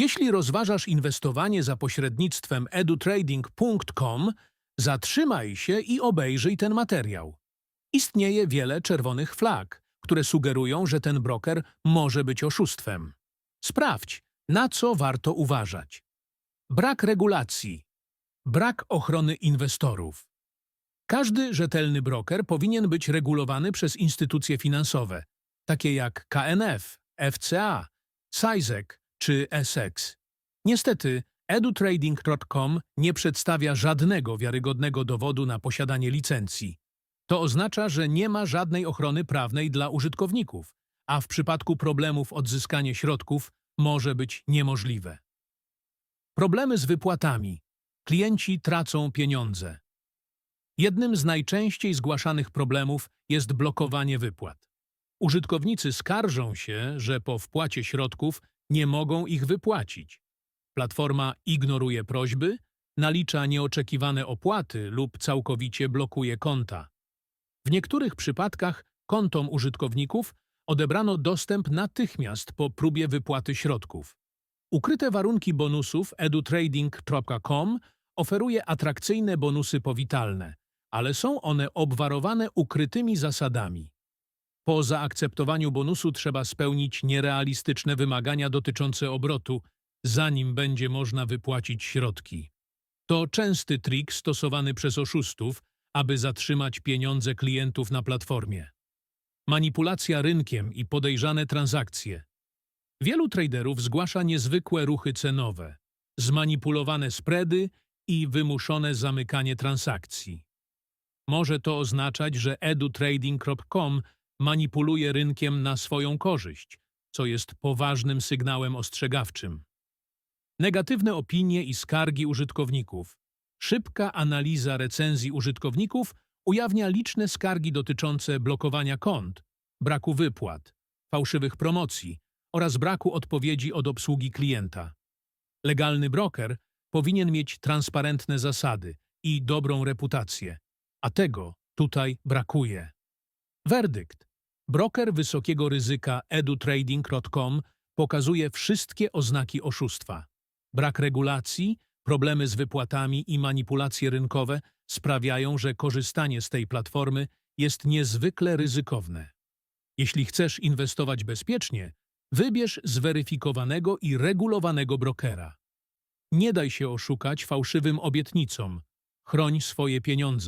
Jeśli rozważasz inwestowanie za pośrednictwem edutrading.com, zatrzymaj się i obejrzyj ten materiał. Istnieje wiele czerwonych flag, które sugerują, że ten broker może być oszustwem. Sprawdź, na co warto uważać. Brak regulacji. Brak ochrony inwestorów. Każdy rzetelny broker powinien być regulowany przez instytucje finansowe, takie jak KNF, FCA, SISEC czy ESEX. Niestety, edutrading.com nie przedstawia żadnego wiarygodnego dowodu na posiadanie licencji. To oznacza, że nie ma żadnej ochrony prawnej dla użytkowników, a w przypadku problemów odzyskanie środków może być niemożliwe. Problemy z wypłatami. Klienci tracą pieniądze. Jednym z najczęściej zgłaszanych problemów jest blokowanie wypłat. Użytkownicy skarżą się, że po wpłacie środków nie mogą ich wypłacić. Platforma ignoruje prośby, nalicza nieoczekiwane opłaty lub całkowicie blokuje konta. W niektórych przypadkach kontom użytkowników odebrano dostęp natychmiast po próbie wypłaty środków. Ukryte warunki bonusów edutrading.com oferuje atrakcyjne bonusy powitalne, ale są one obwarowane ukrytymi zasadami. Po zaakceptowaniu bonusu trzeba spełnić nierealistyczne wymagania dotyczące obrotu, zanim będzie można wypłacić środki. To częsty trik stosowany przez oszustów, aby zatrzymać pieniądze klientów na platformie. Manipulacja rynkiem i podejrzane transakcje. Wielu traderów zgłasza niezwykłe ruchy cenowe, zmanipulowane spready i wymuszone zamykanie transakcji. Może to oznaczać, że edutrading.com manipuluje rynkiem na swoją korzyść, co jest poważnym sygnałem ostrzegawczym. Negatywne opinie i skargi użytkowników. Szybka analiza recenzji użytkowników ujawnia liczne skargi dotyczące blokowania kont, braku wypłat, fałszywych promocji oraz braku odpowiedzi od obsługi klienta. Legalny broker powinien mieć transparentne zasady i dobrą reputację, a tego tutaj brakuje. Werdykt. Broker wysokiego ryzyka edutrading.com pokazuje wszystkie oznaki oszustwa. Brak regulacji, problemy z wypłatami i manipulacje rynkowe sprawiają, że korzystanie z tej platformy jest niezwykle ryzykowne. Jeśli chcesz inwestować bezpiecznie, wybierz zweryfikowanego i regulowanego brokera. Nie daj się oszukać fałszywym obietnicom. Chroń swoje pieniądze.